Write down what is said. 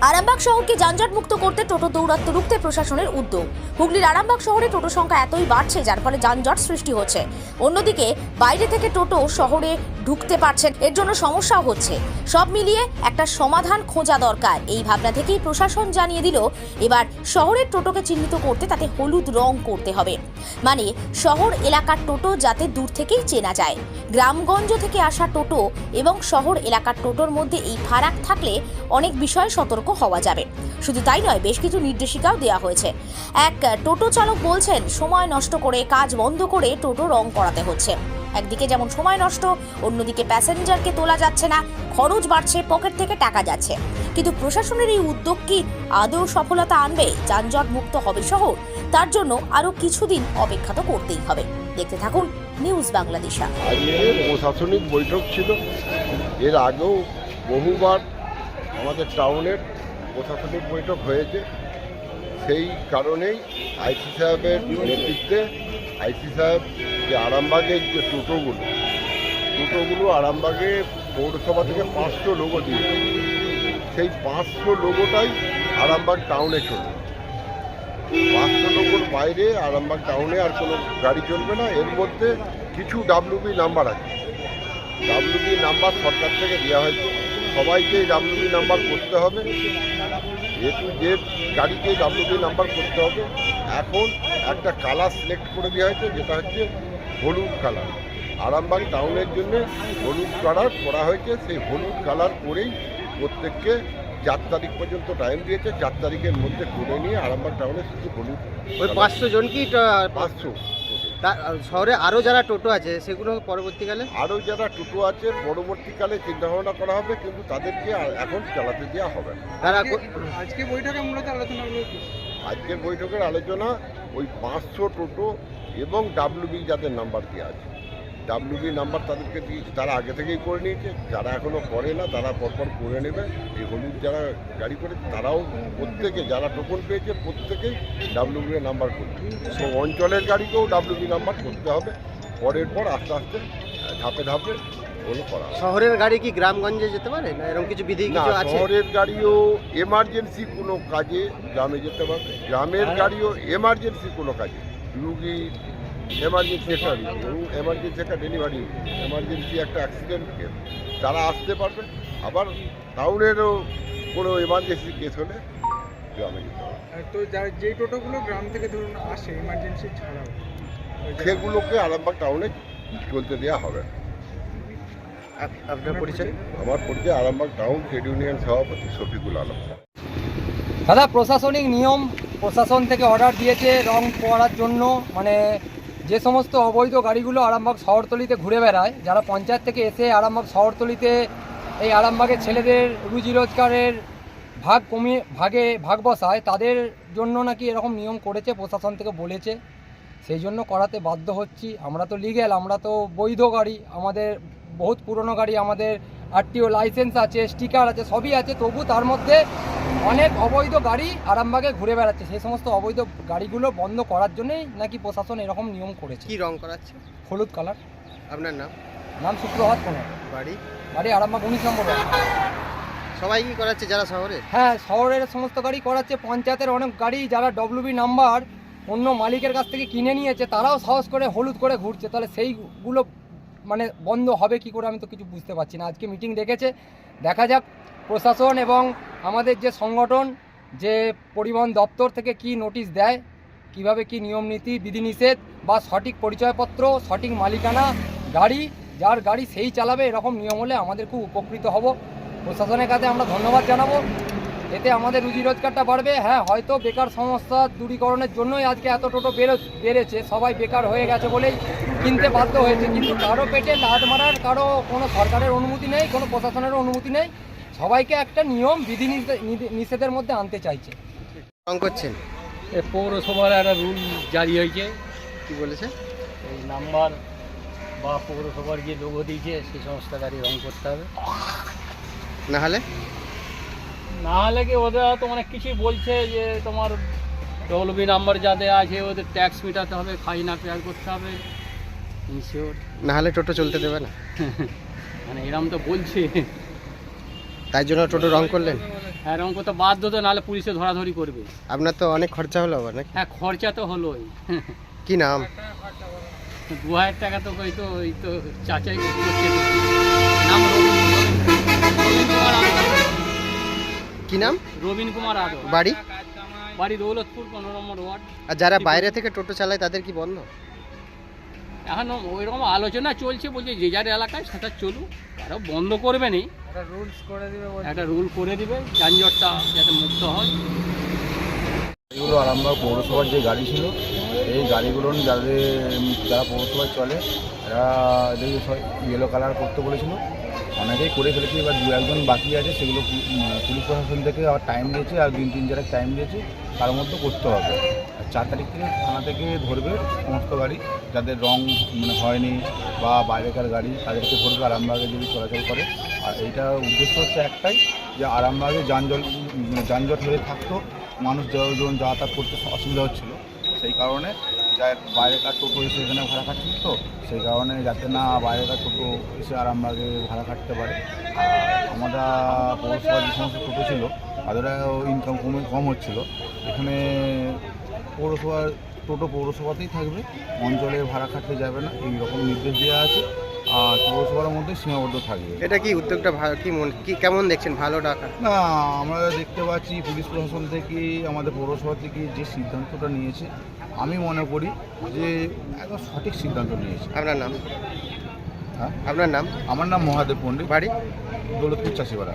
আরামবাগ শহরকে যানজট মুক্ত করতে টোটো দৌরাত্ম রুখতে প্রশাসনের উদ্যোগ। হুগলির আরামবাগ শহরে টোটো সংখ্যা এতই বাড়ছে, যার ফলে যানজট সৃষ্টি হচ্ছে। অন্যদিকে, বাইরে থেকে টোটো শহরে ঢুকতে পারছেন এর জন্য সমস্যাও হচ্ছে। সব মিলিয়ে একটা সমাধান খোঁজা দরকার। এই ভাবনা থেকেই প্রশাসন জানিয়ে দিল, এবার শহরের টোটোকে চিহ্নিত করতে তাতে হলুদ রং করতে হবে। মানে শহর এলাকার টোটো যাতে দূর থেকেই চেনা যায়। গ্রামগঞ্জ থেকে আসা টোটো এবং শহর এলাকার টোটোর মধ্যে এই ফারাক থাকলে অনেক বিষয়ে সতর্ক হওয়া যাবে। শুধু তাই নয়, বেশ কিছু নির্দেশিকাও দেওয়া হয়েছে। এক টোটো চালক বলছেন, সময় নষ্ট করে কাজ বন্ধ করে টোটো রং করাতে হচ্ছে। একদিকে যেমন সময় নষ্ট, অন্যদিকে প্যাসেঞ্জারকে তোলা যাচ্ছে না, খরচ বাড়ছে, পকেট থেকে টাকা যাচ্ছে। কিন্তু প্রশাসনের এই উদ্যোগ কি আদৌ সফলতা আনবে? যানজট মুক্ত হবে শহর? তার জন্য আরও কিছুদিন অপেক্ষা তো করতেই হবে। দেখতে থাকুন নিউজ বাংলাদেশা। প্রশাসনিক বৈঠক ছিল। এর আগেও বহুবার আমাদের টাউনের প্রশাসনিক বৈঠক হয়েছে। সেই কারণেই আইসি সাহেবের নেতৃত্বে আইসি সাহেব যে আরামবাগের যে টোটোগুলো টোটোগুলো আরামবাগে পৌরসভা থেকে পাঁচশো লোগো দিয়েছে সেই পাঁচশো লোগোটাই আরামবাগ টাউনে চলবে পাঁচশো লোগোর বাইরে আরামবাগ টাউনে আর কোনো গাড়ি চলবে না, এর মধ্যে কিছু ডাব্লিউবি নাম্বার আছে। ডাব্লিউবি নাম্বার সরকার থেকে দেওয়া হয়েছে। সবাইকে ডাব্লিউবি নাম্বার করতে হবে। এ টু জেড গাড়িকে ডাব্লিউবি নাম্বার করতে হবে। এখন একটা কালার সিলেক্ট করে দেওয়া হয়েছে যেটা হচ্ছে হলুদ কালার আরামবাগ টাউনের জন্য হলুদ কালার করা হয়েছে। সেই হলুদ কালার করেই প্রত্যেককে চার তারিখ পর্যন্ত টাইম দিয়েছে। চার তারিখের মধ্যে করে নিয়ে আরামবাগ টাউনে শুধু হলুদ ওই পাঁচশো জন কি পাঁচশো। শহরে আরও যারা টোটো আছে সেগুলো পরবর্তীকালে? আরও যারা টোটো আছে পরবর্তীকালে চিন্তাভাবনা করা হবে কিন্তু তাদেরকে এখন চালাতে দেওয়া হবে না। তারা আজকে- আজকে বৈঠকে মূলত আলোচনা আজকের বৈঠকের আলোচনা ওই পাঁচশো টোটো এবং ডাব্লিউবি যাদের নাম্বার দেওয়া আছে। ডাব্লিউবি নাম্বার তাদেরকে দিয়ে তারা আগে থেকেই করে নিয়েছে। যারা এখনও করে না তারা পরপর করে নেবে। এই হলুদ যারা গাড়ি করে তারাও প্রত্যেকে যারা টোকন পেয়েছে প্রত্যেকেই ডাব্লিউবি নাম্বার করবে। তো অঞ্চলের গাড়িকেও ডাব্লিউবি নাম্বার করতে হবে। পরের পর আস্তে আস্তে ধাপে ধাপে ওগুলো করা শহরের গাড়ি কি গ্রামগঞ্জে যেতে পারে? না এরকম কিছু বিধি কিছু আছে? শহরের গাড়িও এমার্জেন্সি কোনো কাজে গ্রামে যেতে পারবে। গ্রামের গাড়িও এমার্জেন্সি কোনো কাজে। রুগী এমার্জেন্সি একটা এমার্জেন্সি একটা ডেলিভারি এমার্জেন্সি একটা অ্যাক্সিডেন্ট কেস তারা আসতে পারবে আবার টাউনেরও কোনো এমার্জেন্সি কেস হলে গ্রামে যেতে আর তো যা- যেই টোটোগুলো গ্রাম থেকে ধরুন আসে এমার্জেন্সি ছাড়াও। সেগুলোকে আরামবাগ টাউনে চলতে দেওয়া হবে। আপনার পরিচয়? আমার পরিচয় আরামবাগ টাউন ট্রেড ইউনিয়ন সভাপতি শফিকুল আলম। দাদা প্রশাসনিক নিয়ম প্রশাসন থেকে অর্ডার দিয়েছে রং করার জন্য মানে যে সমস্ত অবৈধ গাড়িগুলো আরামবাগ শহরতলিতে ঘুরে বেড়ায়, যারা পঞ্চায়েত থেকে এসে আরামবাগ শহরতলিতে এই আরামবাগের ছেলেদের রুজি রোজগারের ভাগ কমিয়ে, ভাগে, ভাগ বসায়, তাদের জন্য নাকি এরকম নিয়ম করেছে, প্রশাসন থেকে বলেছে। সেই জন্য করাতে বাধ্য হচ্ছি। আমরা তো লিগেল আমরা তো বৈধ গাড়ি, আমাদের বহুত পুরনো গাড়ি, আমাদের আরটিও লাইসেন্স আছে স্টিকার আছে, সবই আছে, তবু তার মধ্যে অনেক অবৈধ গাড়ি আরামবাগে ঘুরে বেড়াচ্ছে। সেই সমস্ত অবৈধ গাড়িগুলো বন্ধ করার জন্যই নাকি প্রশাসন এরকম নিয়ম করেছে। কি রং করাচ্ছে? হলুদ কালার। আপনার নাম? নাম সুপ্রভাত কোনো বাড়ি? গাড়ি আরামবাগ উনিশ নম্বর। সবাই কি করাচ্ছে যারা শহরে? হ্যাঁ শহরের সমস্ত গাড়ি করাচ্ছে। পঞ্চায়েতের অনেক গাড়ি যারা ডব্লিউবি নাম্বার অন্য মালিকের কাছ থেকে কিনে নিয়েছে তারাও সাহস করে হলুদ করে ঘুরছে। তাহলে সেইগুলো মানে বন্ধ হবে কি করে আমি তো কিছু বুঝতে পারছি না। আজকে মিটিং ডেকেছে দেখা যাক প্রশাসন এবং আমাদের যে সংগঠন, যে পরিবহন দপ্তর থেকে কি নোটিশ দেয়, কীভাবে কি নিয়ম নীতি বিধিনিষেধ বা সঠিক পরিচয়পত্র, সঠিক মালিকানা, গাড়ি, যার গাড়ি সেই চালাবে, এরকম নিয়ম হলে আমাদের খুব উপকৃত হব। প্রশাসনের কাছে আমরা ধন্যবাদ জানাব। এতে আমাদের রুজি রোজগারটা বাড়বে। হ্যাঁ হয়তো বেকার সমস্যা দূরীকরণের জন্যই আজকে এত টোটো বেরো বেড়েছে। সবাই বেকার হয়ে গেছে বলেই কিনতে বাধ্য হয়েছে। কিন্তু কারও পেটে লাদ মারার কারও কোনো সরকারের অনুমতি নেই কোনো প্রশাসনের অনুমতি নেই। সবাইকে একটা নিয়ম বিধি নিষে- নিষেধের মধ্যে আনতে চাইছে। রং করছেন? এ পৌরসভার একটা রুল জারি হয়েছে। কি বলেছে? এই নাম্বার বা পৌরসভার যে লোগো দিয়েছে সেই সমস্ত গাড়ি রং করতে হবে। না হলে? না হলে কি ওদের তো অনেক কিছুই বলছে যে তোমার ডব্লিউবি নাম্বার যাদের আছে ওদের ট্যাক্স মেটাতে হবে খাজনা পেয়ার করতে হবে। ইনশিওর না হলে টোটো চলতে দেবে না। মানে এরম তো বলছে। তাই জন্য টোটো রং করলেন হ্যাঁ এরকম করতে বাধ্য তো নাহলে পুলিশে ধরাধরি করবে। আপনার তো অনেক খরচা হলো আবার নাকি? হ্যাঁ খরচা তো হলোই। কি নাম? দু হাজার টাকা তো ওই তো ওই তো চাচাই করছে। নাম রবীন রবীন কুমার আদর কি নাম? রবীন কুমার আদর। বাড়ি? বাড়ি দৌলতপুর পনেরো নম্বর ওয়ার্ড। আর যারা বাইরে থেকে টোটো চালায় তাদের কি বন্ধ? এখন ওইরকম আলোচনা চলছে বলছে যে যার এলাকায় সেটা চলুক। তারাও বন্ধ করবে নি। একটা রুলস করে দিবে বলছে। একটা রুল করে দিবে যানজটটা যাতে মুক্ত হয়। এগুলো আরামবাগ পৌরসভার যে গাড়ি ছিল এই গাড়িগুলো যাদের যারা পৌরসভায় চলে এরা এদেরকে ইয়েলো কালার করতে বলেছিল। অনেকেই করে ফেলেছে এবার দু একজন বাকি আছে সেগুলো পুলিশ প্রশাসন থেকে আবার টাইম দিয়েছে আর দিন তিন চারেক টাইম দিয়েছে তার মধ্যে করতে হবে। আর চার তারিখ থেকে থানা থেকে ধরবে সমস্ত গাড়ি যাদের রং মানে হয়নি বা বাইরেকার গাড়ি তাদেরকে ধরবে আরামবাগে যদি চলাচল করে। আর এইটার উদ্দেশ্য হচ্ছে একটাই যে আরামবাগে যানজট উম, যানজট হয়ে থাকতো মানুষ যখন যাতায়াত করতে অসুবিধা হচ্ছিল সেই কারণে বাইরেকার টোটো এসে এখানে ভাড়া খাচ্ছি তো, সেই কারণে যাতে না বাইরেকার টোটো এসে আরামবাগে ভাড়া খাটতে পারে। আমরা পৌরসভার যে সমস্ত টোটো ছিল, তাদেরও ইনকাম কমে, কম হচ্ছিল। এখানে পৌরসভার, টোটো পৌরসভাতেই থাকবে, অঞ্চলে ভাড়া খাটতে যাবে না এই রকম নির্দেশ দেওয়া আছে। পৌরসভার মধ্যে সীমাবদ্ধ থাকবে। এটা কি উদ্যোগটা ভালো কি মন কি কেমন দেখছেন? ভালো টাকা না আমরা দেখতে পাচ্ছি পুলিশ প্রশাসন থেকে আমাদের পৌরসভা থেকে যে সিদ্ধান্তটা নিয়েছে আমি মনে করি যে একদম সঠিক সিদ্ধান্ত নিয়েছে। আপনার নাম? হ্যাঁ? আপনার নাম? আমার নাম মহাদেব পণ্ডিত। বাড়ি? দৌলতপুর চাষিপাড়া।